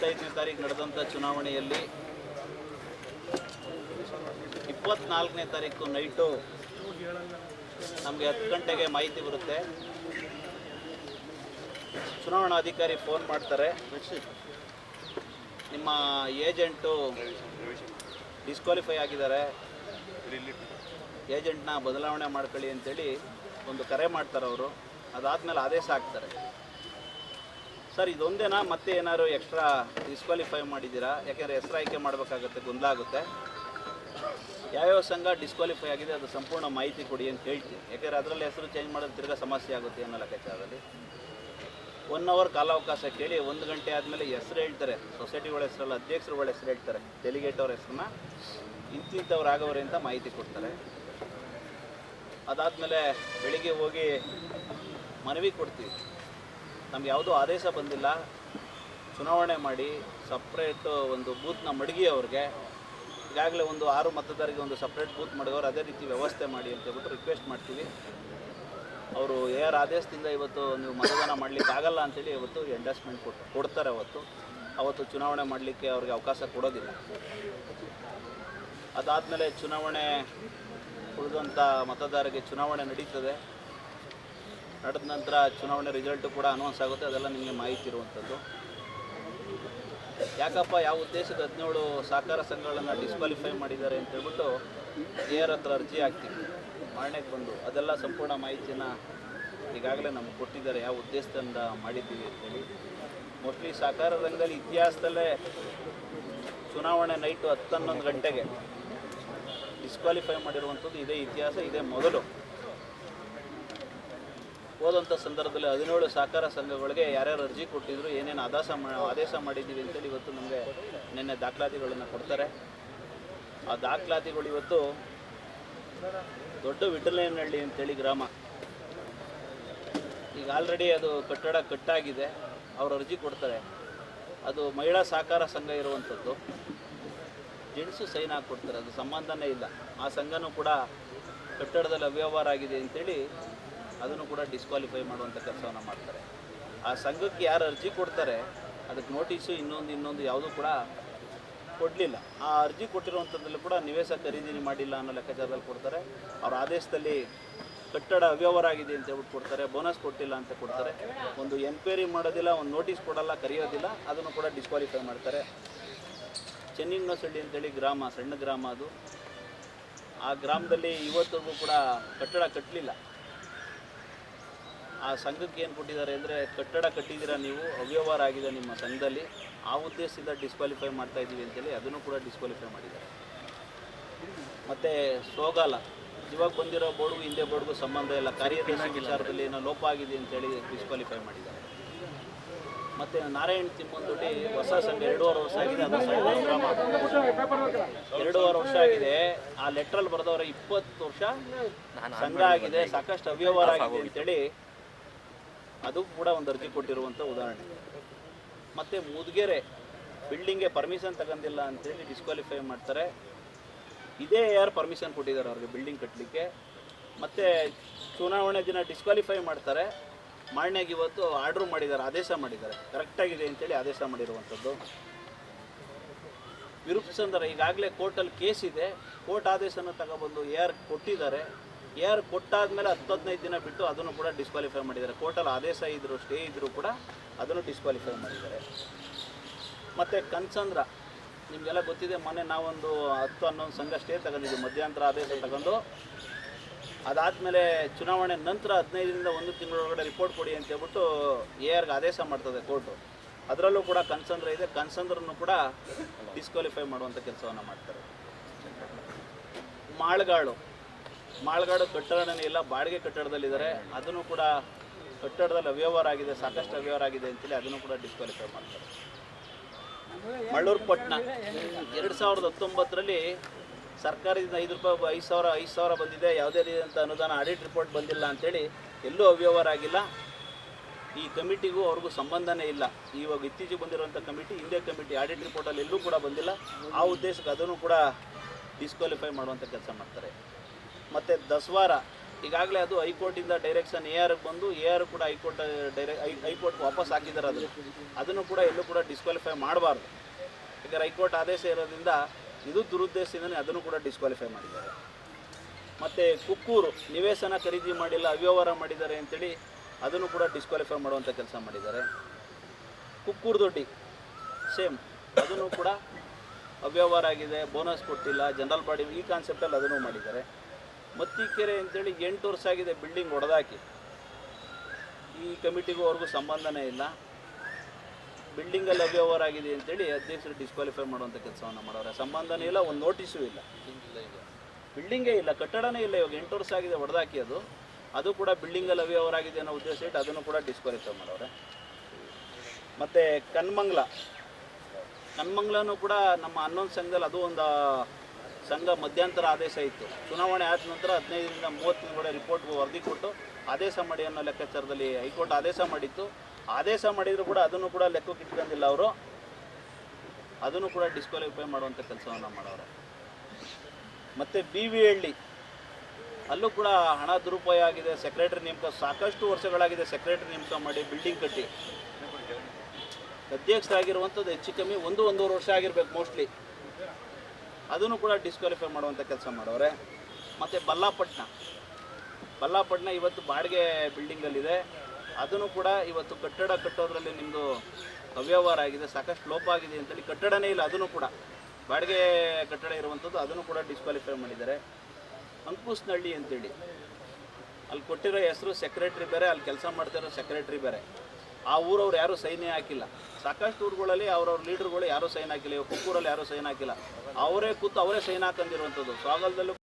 ಇಪ್ಪತ್ತೈದನೇ ತಾರೀಕು ನಡೆದಂಥ ಚುನಾವಣೆಯಲ್ಲಿ ಇಪ್ಪತ್ನಾಲ್ಕನೇ ತಾರೀಕು ನೈಟು ನಮಗೆ ಹತ್ತು ಗಂಟೆಗೆ ಮಾಹಿತಿ ಬರುತ್ತೆ. ಚುನಾವಣಾಧಿಕಾರಿ ಫೋನ್ ಮಾಡ್ತಾರೆ. ನಿಮ್ಮ ಏಜೆಂಟು ಡಿಸ್ಕ್ವಾಲಿಫೈ ಆಗಿದ್ದಾರೆ. ಏಜೆಂಟ್ನ ಬದಲಾವಣೆ ಮಾಡ್ಕೊಳ್ಳಿ ಅಂತೇಳಿ ಒಂದು ಕರೆ ಮಾಡ್ತಾರೆ ಅವರು. ಅದಾದಮೇಲೆ ಆದೇಶ ಹಾಕ್ತಾರೆ. ಸರ್, ಇದೊಂದೇನಾ ಮತ್ತೆ ಏನಾದ್ರು ಎಕ್ಸ್ಟ್ರಾ ಡಿಸ್ಕ್ವಾಲಿಫೈ ಮಾಡಿದ್ದೀರಾ? ಯಾಕೆಂದ್ರೆ ಹೆಸರು ಆಯ್ಕೆ ಮಾಡಬೇಕಾಗತ್ತೆ, ಗೊಂದಲ ಆಗುತ್ತೆ. ಯಾವ್ಯಾವ ಸಂಘ ಡಿಸ್ಕ್ವಾಲಿಫೈ ಆಗಿದೆ, ಅದು ಸಂಪೂರ್ಣ ಮಾಹಿತಿ ಕೊಡಿ ಅಂತ ಹೇಳ್ತೀನಿ. ಯಾಕೆಂದ್ರೆ ಅದರಲ್ಲಿ ಹೆಸರು ಚೇಂಜ್ ಮಾಡೋದು ತಿರ್ಗ ಸಮಸ್ಯೆ ಆಗುತ್ತೆ ಅನ್ನೋ ಲೆಕ್ಕಾಚಾರದಲ್ಲಿ. ಒನ್ ಅವರ್ ಕಾಲಾವಕಾಶ ಕೇಳಿ, ಒಂದು ಗಂಟೆ ಆದಮೇಲೆ ಹೆಸರು ಹೇಳ್ತಾರೆ. ಸೊಸೈಟಿಗಳ ಹೆಸರಲ್ಲ, ಅಧ್ಯಕ್ಷರುಗಳ ಹೆಸರು ಹೇಳ್ತಾರೆ. ಡೆಲಿಗೇಟ್ ಅವ್ರ ಹೆಸರನ್ನ ಇಂತಿಂಥವ್ರು ಆಗವ್ರೆ ಅಂತ ಮಾಹಿತಿ ಕೊಡ್ತಾರೆ. ಅದಾದಮೇಲೆ ಬೆಳಿಗ್ಗೆ ಹೋಗಿ ಮನವಿ ಕೊಡ್ತೀವಿ. ನಮ್ಗೆ ಯಾವುದೂ ಆದೇಶ ಬಂದಿಲ್ಲ. ಚುನಾವಣೆ ಮಾಡಿ ಸಪ್ರೇಟು ಒಂದು ಬೂತ್ನ ಮಡಗಿ ಅವ್ರಿಗೆ. ಈಗಾಗಲೇ ಒಂದು ಆರು ಮತದಾರರಿಗೆ ಒಂದು ಸಪ್ರೇಟ್ ಬೂತ್ ಮಡಗೋರು ಅದೇ ರೀತಿ ವ್ಯವಸ್ಥೆ ಮಾಡಿ ಅಂತ ಹೇಳ್ಬಿಟ್ಟು ರಿಕ್ವೆಸ್ಟ್ ಮಾಡ್ತೀವಿ. ಅವರು ಯಾರ ಆದೇಶದಿಂದ ಇವತ್ತು ನೀವು ಮತದಾನ ಮಾಡಲಿಕ್ಕೆ ಆಗಲ್ಲ ಅಂತೇಳಿ ಇವತ್ತು ಎಂಡಸ್ಮೆಂಟ್ ಕೊಟ್ಟು ಕೊಡ್ತಾರೆ ಅವತ್ತು. ಅವತ್ತು ಚುನಾವಣೆ ಮಾಡಲಿಕ್ಕೆ ಅವ್ರಿಗೆ ಅವಕಾಶ ಕೊಡೋದಿಲ್ಲ. ಅದಾದಮೇಲೆ ಚುನಾವಣೆ ಉಳಿದಂಥ ಮತದಾರರಿಗೆ ಚುನಾವಣೆ ನಡೀತದೆ. ನಡೆದ ನಂತರ ಚುನಾವಣೆ ರಿಸಲ್ಟು ಕೂಡ ಅನೌನ್ಸ್ ಆಗುತ್ತೆ, ಅದೆಲ್ಲ ನಿಮಗೆ ಮಾಹಿತಿ ಇರುವಂಥದ್ದು. ಯಾಕಪ್ಪ, ಯಾವ ಉದ್ದೇಶದ ಹದಿನೇಳು ಸಹಕಾರ ಸಂಘಗಳನ್ನು ಡಿಸ್ಕ್ವಾಲಿಫೈ ಮಾಡಿದ್ದಾರೆ ಅಂತ ಹೇಳ್ಬಿಟ್ಟು ಏರ್ ಹತ್ರ ಅರ್ಜಿ ಹಾಕ್ತೀವಿ. ಮಾಡಣೆಗೆ ಬಂದು ಅದೆಲ್ಲ ಸಂಪೂರ್ಣ ಮಾಹಿತಿನ ಈಗಾಗಲೇ ನಮ್ಗೆ ಕೊಟ್ಟಿದ್ದಾರೆ, ಯಾವ ಉದ್ದೇಶದಿಂದ ಮಾಡಿದ್ದೀವಿ ಅಂತೇಳಿ ಮೋಸ್ಟ್ಲಿ ಸಹಕಾರ ರಂಗದಲ್ಲಿ ಇತಿಹಾಸದಲ್ಲೇ ಚುನಾವಣೆ ನೈಟು ಹತ್ತನ್ನೊಂದು ಗಂಟೆಗೆ ಡಿಸ್ಕ್ವಾಲಿಫೈ ಮಾಡಿರುವಂಥದ್ದು ಇದೇ ಇತಿಹಾಸ, ಇದೇ ಮೊದಲು. ಹೋದಂಥ ಸಂದರ್ಭದಲ್ಲಿ ಹದಿನೇಳು ಸಹಕಾರ ಸಂಘಗಳಿಗೆ ಯಾರ್ಯಾರು ಅರ್ಜಿ ಕೊಟ್ಟಿದ್ರು, ಏನೇನು ಆದೇಶ ಮಾ ಆದೇಶ ಮಾಡಿದ್ದೀವಿ ಅಂತೇಳಿ ಇವತ್ತು ನಮಗೆ ನಿನ್ನೆ ದಾಖಲಾತಿಗಳನ್ನು ಕೊಡ್ತಾರೆ. ಆ ದಾಖಲಾತಿಗಳು ಇವತ್ತು ದೊಡ್ಡ ವಿಠಲೇನಹಳ್ಳಿ ಅಂತೇಳಿ ಗ್ರಾಮ. ಈಗ ಆಲ್ರೆಡಿ ಅದು ಕಟ್ಟಡ ಕಟ್ಟಾಗಿದೆ, ಅವರು ಅರ್ಜಿ ಕೊಡ್ತಾರೆ. ಅದು ಮಹಿಳಾ ಸಹಕಾರ ಸಂಘ ಇರುವಂಥದ್ದು ಜೆಂಟ್ಸು ಸೈನ್ ಹಾಕ್ಕೊಡ್ತಾರೆ ಅದು ಸಂಬಂಧನೇ ಇಲ್ಲ. ಆ ಸಂಘನೂ ಕೂಡ ಕಟ್ಟಡದಲ್ಲಿ ಅವ್ಯವಹಾರ ಆಗಿದೆ ಅಂತೇಳಿ ಅದನ್ನು ಕೂಡ ಡಿಸ್ಕ್ವಾಲಿಫೈ ಮಾಡುವಂಥ ಕೆಲಸವನ್ನು ಮಾಡ್ತಾರೆ. ಆ ಸಂಘಕ್ಕೆ ಯಾರು ಅರ್ಜಿ ಕೊಡ್ತಾರೆ, ಅದಕ್ಕೆ ನೋಟಿಸು ಇನ್ನೊಂದು ಇನ್ನೊಂದು ಯಾವುದೂ ಕೂಡ ಕೊಡಲಿಲ್ಲ. ಆ ಅರ್ಜಿ ಕೊಟ್ಟಿರುವಂಥದ್ದಲ್ಲಿ ಕೂಡ ನಿವೇಶ ಖರೀದಿ ಮಾಡಿಲ್ಲ ಅನ್ನೋ ಲೆಕ್ಕಾಚಾರದಲ್ಲಿ ಕೊಡ್ತಾರೆ. ಅವ್ರ ಆದೇಶದಲ್ಲಿ ಕಟ್ಟಡ ಅವ್ಯವಹಾರ ಆಗಿದೆ ಅಂತ ಹೇಳ್ಬಿಟ್ಟು ಕೊಡ್ತಾರೆ ಬೋನಸ್ ಕೊಟ್ಟಿಲ್ಲ ಅಂತ ಕೊಡ್ತಾರೆ. ಒಂದು ಎನ್ಕ್ವೈರಿ ಮಾಡೋದಿಲ್ಲ, ಒಂದು ನೋಟಿಸ್ ಕೊಡಲ್ಲ, ಕರೆಯೋದಿಲ್ಲ, ಅದನ್ನು ಕೂಡ ಡಿಸ್ಕ್ವಾಲಿಫೈ ಮಾಡ್ತಾರೆ. ಚೆನ್ನಿಂಗ್ನಸಳ್ಳಿ ಅಂತೇಳಿ ಗ್ರಾಮ, ಸಣ್ಣ ಗ್ರಾಮ ಅದು. ಆ ಗ್ರಾಮದಲ್ಲಿ ಇವತ್ತಿಗೂ ಕೂಡ ಕಟ್ಟಡ ಕಟ್ಟಲಿಲ್ಲ. ಆ ಸಂಘಕ್ಕೆ ಏನು ಕೊಟ್ಟಿದ್ದಾರೆ ಅಂದರೆ ಕಟ್ಟಡ ಕಟ್ಟಿದ್ದೀರಾ ನೀವು ಅವ್ಯವಹಾರ ಆಗಿದೆ ನಿಮ್ಮ ಸಂಘದಲ್ಲಿ ಆ ಉದ್ದೇಶದಿಂದ ಡಿಸ್ಕ್ವಾಲಿಫೈ ಮಾಡ್ತಾ ಇದ್ದೀವಿ ಅಂತೇಳಿ ಅದನ್ನು ಕೂಡ ಡಿಸ್ಕ್ವಾಲಿಫೈ ಮಾಡಿದ್ದಾರೆ. ಮತ್ತು ಸೋಗಾಲ ಇವಾಗ ಬಂದಿರೋ ಬೋರ್ಡ್ಗೂ ಹಿಂದೆ ಬೋರ್ಡ್ಗೂ ಸಂಬಂಧ ಇಲ್ಲ ಕಾರ್ಯದರ್ಶಿ ವಿಚಾರದಲ್ಲಿ ಏನೋ ಲೋಪ ಆಗಿದೆ ಅಂತೇಳಿ ಡಿಸ್ಕ್ವಾಲಿಫೈ ಮಾಡಿದ್ದಾರೆ. ಮತ್ತು ನಾರಾಯಣ್ ತಿಮ್ಮಂದೊಡ್ಡಿ ಹೊಸ ಸಂಘ ಎರಡೂವರೆ ವರ್ಷ ಆಗಿದೆ ಅದು ಎರಡೂವರೆ ವರ್ಷ ಆಗಿದೆ ಆ ಲೆಟ್ರಲ್ಲಿ ಬರೆದವರ ಇಪ್ಪತ್ತು ವರ್ಷ ಸಂಘ ಆಗಿದೆ ಸಾಕಷ್ಟು ಅವ್ಯವಹಾರ ಆಗಿದೆ ಅಂತೇಳಿ ಅದು ಕೂಡ ಒಂದು ಅರ್ಜಿ ಕೊಟ್ಟಿರುವಂಥ ಉದಾಹರಣೆ. ಮತ್ತು ಮುದ್ಗೆರೆ ಬಿಲ್ಡಿಂಗ್ಗೆ ಪರ್ಮಿಷನ್ ತಗೊಂಡಿಲ್ಲ ಅಂತೇಳಿ ಡಿಸ್ಕ್ವಾಲಿಫೈ ಮಾಡ್ತಾರೆ. ಇದೇ ಯಾರು ಪರ್ಮಿಷನ್ ಕೊಟ್ಟಿದ್ದಾರೆ ಅವ್ರಿಗೆ ಬಿಲ್ಡಿಂಗ್ ಕಟ್ಟಲಿಕ್ಕೆ ಮತ್ತು ಚುನಾವಣೆ ದಿನ ಡಿಸ್ಕ್ವಾಲಿಫೈ ಮಾಡ್ತಾರೆ. ಮಾಡ್ಯಾಗ ಇವತ್ತು ಆರ್ಡ್ರ್ ಮಾಡಿದ್ದಾರೆ, ಆದೇಶ ಮಾಡಿದ್ದಾರೆ. ಕರೆಕ್ಟಾಗಿದೆ ಅಂತೇಳಿ ಆದೇಶ ಮಾಡಿರುವಂಥದ್ದು ವಿರೂಪಿಸಂದ್ರೆ ಈಗಾಗಲೇ ಕೋರ್ಟಲ್ಲಿ ಕೇಸ್ ಇದೆ. ಕೋರ್ಟ್ ಆದೇಶನ ತಗೊಬಂದು ಯಾರು ಕೊಟ್ಟಿದ್ದಾರೆ. ಯಾರು ಕೊಟ್ಟಾದ್ಮೇಲೆ ಹತ್ತು ಹದಿನೈದು ದಿನ ಬಿಟ್ಟು ಅದನ್ನು ಕೂಡ ಡಿಸ್ಕ್ವಾಲಿಫೈ ಮಾಡಿದ್ದಾರೆ. ಕೋರ್ಟಲ್ಲಿ ಆದೇಶ ಇದ್ದರು ಸ್ಟೇ ಇದ್ದರೂ ಕೂಡ ಅದನ್ನು ಡಿಸ್ಕ್ವಾಲಿಫೈ ಮಾಡಿದ್ದಾರೆ. ಮತ್ತು ಕನ್ಸಂದ್ರ, ನಿಮಗೆಲ್ಲ ಗೊತ್ತಿದೆ, ಮೊನ್ನೆ ನಾವೊಂದು ಹತ್ತು, ಹನ್ನೊಂದು ಸಂಘ ಸ್ಟೇ ತಗೊಂಡಿದ್ವಿ. ಮಧ್ಯಂತರ ಆದೇಶ ತಗೊಂಡು. ಅದಾದಮೇಲೆ ಚುನಾವಣೆ ನಂತರ ಹದಿನೈದರಿಂದ ಒಂದು ತಿಂಗಳೊಳಗಡೆ ರಿಪೋರ್ಟ್ ಕೊಡಿ ಅಂತ ಹೇಳ್ಬಿಟ್ಟು ಎ ಆರ್ಗೆ ಆದೇಶ ಮಾಡ್ತದೆ ಕೋರ್ಟು ಅದರಲ್ಲೂ ಕೂಡ ಕನ್ಸಂದ್ರ ಇದೆ. ಕನ್ಸಂದ್ರನ್ನು ಕೂಡ ಡಿಸ್ಕ್ವಾಲಿಫೈ ಮಾಡುವಂಥ ಕೆಲಸವನ್ನು ಮಾಡ್ತಾರೆ. ಮಾಳ್ಗಾಡು ಮಾಳ್ಗಾಡು ಕಟ್ಟಡನೇ ಇಲ್ಲ, ಬಾಡಿಗೆ ಕಟ್ಟಡದಲ್ಲಿದ್ದಾರೆ. ಅದನ್ನು ಕೂಡ ಕಟ್ಟಡದಲ್ಲಿ ಅವ್ಯವಹಾರ ಆಗಿದೆ, ಸಾಕಷ್ಟು ಅವ್ಯವಹಾರ ಆಗಿದೆ ಅಂತೇಳಿ ಅದನ್ನು ಕೂಡ ಡಿಸ್ಕ್ವಾಲಿಫೈ ಮಾಡ್ತಾರೆ. ಮಳ್ಳೂರು ಪಟ್ಟಣ ಎರಡು ಸಾವಿರದ ಹತ್ತೊಂಬತ್ತರಲ್ಲಿ ಸರ್ಕಾರದಿಂದ ಐದು ರೂಪಾಯಿ, ಐದು ಸಾವಿರ ಐದು ಸಾವಿರ ಬಂದಿದೆ, ಯಾವುದೇ ರೀತಿಯಂಥ ಅನುದಾನ ಆಡಿಟ್ ರಿಪೋರ್ಟ್ ಬಂದಿಲ್ಲ ಅಂತೇಳಿ ಎಲ್ಲೂ ಅವ್ಯವಹಾರ ಆಗಿಲ್ಲ. ಈ ಕಮಿಟಿಗೂ ಅವ್ರಿಗೂ ಸಂಬಂಧನೇ ಇಲ್ಲ. ಇವಾಗ ಇತ್ತೀಚೆಗೆ ಬಂದಿರುವಂಥ ಕಮಿಟಿ, ಹಿಂದೆ ಕಮಿಟಿ ಆಡಿಟ್ ರಿಪೋರ್ಟಲ್ಲಿ ಎಲ್ಲೂ ಕೂಡ ಬಂದಿಲ್ಲ. ಆ ಉದ್ದೇಶಕ್ಕೆ ಅದನ್ನು ಕೂಡ ಡಿಸ್ಕ್ವಾಲಿಫೈ ಮಾಡುವಂಥ ಕೆಲಸ ಮಾಡ್ತಾರೆ. ಮತ್ತು ದಸವಾರ, ಈಗಾಗಲೇ ಅದು ಹೈಕೋರ್ಟಿಂದ ಡೈರೆಕ್ಷನ್ ಎ ಆರ್ಗೆ ಬಂದು ಎ ಆರ್ ಕೂಡ ಹೈಕೋರ್ಟ್, ಡೈರೆ ಹೈಕೋರ್ಟ್ ವಾಪಸ್ ಹಾಕಿದ್ದಾರೆ ಅದನ್ನು. ಅದನ್ನು ಕೂಡ ಎಲ್ಲೂ ಕೂಡ ಡಿಸ್ಕ್ವಾಲಿಫೈ ಮಾಡಬಾರ್ದು. ಯಾಕಂದರೆ ಹೈಕೋರ್ಟ್ ಆದೇಶ ಇರೋದ್ರಿಂದ ಇದು ದುರುದ್ದೇಶದಿಂದನೇ ಅದನ್ನು ಕೂಡ ಡಿಸ್ಕ್ವಾಲಿಫೈ ಮಾಡಿದ್ದಾರೆ. ಮತ್ತು ಕುಕ್ಕೂರು, ನಿವೇಶನ ಖರೀದಿ ಮಾಡಿಲ್ಲ, ಅವ್ಯವಹಾರ ಮಾಡಿದ್ದಾರೆ ಅಂತೇಳಿ ಅದನ್ನು ಕೂಡ ಡಿಸ್ಕ್ವಾಲಿಫೈ ಮಾಡುವಂಥ ಕೆಲಸ ಮಾಡಿದ್ದಾರೆ. ಕುಕ್ಕೂರು ದೊಡ್ಡಿ, ಸೇಮ್, ಅದನ್ನು ಕೂಡ ಅವ್ಯವಹಾರ ಆಗಿದೆ ಬೋನಸ್ ಕೊಟ್ಟಿಲ್ಲ ಜನರಲ್ ಬಾಡಿ ಈ ಕಾನ್ಸೆಪ್ಟಲ್ಲಿ ಅದನ್ನು ಮಾಡಿದ್ದಾರೆ. ಮತ್ತಿಕೆರೆ ಅಂತೇಳಿ ಎಂಟು ವರ್ಷ ಆಗಿದೆ ಬಿಲ್ಡಿಂಗ್ ಹೊಡೆದಾಕಿ ಈ ಕಮಿಟಿಗೂ ಅವ್ರಿಗೂ ಸಂಬಂಧನೇ ಇಲ್ಲ. ಬಿಲ್ಡಿಂಗಲ್ಲಿ ಅವ್ಯವಹಾರ ಆಗಿದೆ ಅಂತೇಳಿ ಅಧ್ಯಕ್ಷರು ಡಿಸ್ಕ್ವಾಲಿಫೈ ಮಾಡುವಂಥ ಕೆಲಸವನ್ನು ಮಾಡೋರೆ. ಸಂಬಂಧನೇ ಇಲ್ಲ, ಒಂದು ನೋಟಿಸು ಇಲ್ಲ. ಬಿಲ್ಡಿಂಗೇ ಇಲ್ಲ, ಕಟ್ಟಡನೇ ಇಲ್ಲ, ಇವಾಗ ಎಂಟು ವರ್ಷ ಆಗಿದೆ ಹೊಡೆದಾಕಿ ಅದು. ಅದು ಕೂಡ ಬಿಲ್ಡಿಂಗಲ್ಲಿ ಅವ್ಯವಹಾರ ಆಗಿದೆ ಅನ್ನೋ ಉದ್ದೇಶ ಇಟ್ಟು ಅದನ್ನು ಕೂಡ ಡಿಸ್ಕ್ವಾಲಿಫೈ ಮಾಡೋರೆ. ಮತ್ತು ಕನ್ಮಂಗ್ಲ ಕನ್ಮಂಗ್ಲನೂ ಕೂಡ ನಮ್ಮ ಹನ್ನೊಂದು ಸಂಘದಲ್ಲಿ ಅದು ಒಂದು ಸಂಘ ಮಧ್ಯಂತರ ಆದೇಶ ಇತ್ತು. ಚುನಾವಣೆ ಆದ ನಂತರ ಹದಿನೈದರಿಂದ ಮೂವತ್ತು ದಿನಗಳ ರಿಪೋರ್ಟ್ ವರದಿ ಕೊಟ್ಟು ಆದೇಶ ಮಾಡಿ ಅನ್ನೋ ಲೆಕ್ಕಾಚಾರದಲ್ಲಿ ಹೈಕೋರ್ಟ್ ಆದೇಶ ಮಾಡಿತ್ತು. ಆದೇಶ ಮಾಡಿದರೂ ಕೂಡ ಅದನ್ನು ಕೂಡ ಲೆಕ್ಕಕ್ಕೆ ಇಟ್ಕೊಂಡಿಲ್ಲ ಅವರು. ಅದನ್ನು ಕೂಡ ಡಿಸ್ಕ್ವಾಲಿಫೈ ಮಾಡುವಂಥ ಕೆಲಸವನ್ನು ಮಾಡೋರು. ಮತ್ತು ಬಿ ವಿ ಹಳ್ಳಿ ಅಲ್ಲೂ ಕೂಡ ಹಣ ದುರುಪಯೋಗ ಆಗಿದೆ. ಸೆಕ್ರೆಟರಿ ನೇಮಕ ಸಾಕಷ್ಟು ವರ್ಷಗಳಾಗಿದೆ. ಸೆಕ್ರೆಟರಿ ನೇಮಕ ಮಾಡಿ ಬಿಲ್ಡಿಂಗ್ ಕಟ್ಟಿ. ಅಧ್ಯಕ್ಷರಾಗಿರುವಂಥದ್ದು ಹೆಚ್ಚು ಕಮ್ಮಿ ಒಂದು, ಒಂದೂವರೆ ವರ್ಷ ಆಗಿರ್ಬೇಕು ಮೋಸ್ಟ್ಲಿ ಅದನ್ನು ಕೂಡ ಡಿಸ್ಕ್ವಾಲಿಫೈ ಮಾಡುವಂಥ ಕೆಲಸ ಮಾಡವ್ರೆ ಮತ್ತು ಬಲ್ಲಾಪಟ್ಟಣ ಬಲ್ಲಾಪಟ್ಟಣ ಇವತ್ತು ಬಾಡಿಗೆ ಬಿಲ್ಡಿಂಗಲ್ಲಿದೆ ಅದನ್ನು ಕೂಡ ಇವತ್ತು ಕಟ್ಟಡ ಕಟ್ಟೋದ್ರಲ್ಲಿ ನಿಮ್ಮದು ಅವ್ಯವಹಾರ ಆಗಿದೆ, ಸಾಕಷ್ಟು ಲೋಪ ಆಗಿದೆ ಅಂತೇಳಿ ಕಟ್ಟಡನೇ ಇಲ್ಲ, ಅದನ್ನು ಕೂಡ. ಬಾಡಿಗೆ ಕಟ್ಟಡ ಇರುವಂಥದ್ದು ಅದನ್ನು ಕೂಡ ಡಿಸ್ಕ್ವಾಲಿಫೈ ಮಾಡಿದ್ದಾರೆ. ಅಂಕುಸ್ನಹಳ್ಳಿ ಅಂತೇಳಿ. ಅಲ್ಲಿ ಕೊಟ್ಟಿರೋ ಹೆಸರು ಸೆಕ್ರೆಟ್ರಿ ಬೇರೆ, ಅಲ್ಲಿ ಕೆಲಸ ಮಾಡ್ತಿರೋ ಸೆಕ್ರೆಟ್ರಿ ಬೇರೆ. ಆ ಊರವ್ರು ಯಾರೂ ಸೈನ್ಯ ಹಾಕಿಲ್ಲ. ಸಾಕಷ್ಟು ಊರುಗಳಲ್ಲಿ ಅವ್ರವ್ರ ಲೀಡರ್ಗಳು ಯಾರು ಸೈನ್ ಹಾಕಿಲ್ಲ ಕುಕ್ಕೂರಲ್ಲಿ ಯಾರು ಸೈನ್ ಹಾಕಿಲ್ಲ. ಅವರೇ ಕೂತು ಅವರೇ ಸೈನ್ ಹಾಕೊಂಡಿರುವಂಥದ್ದು ಸ್ವಾಗಲದಲ್ಲೂ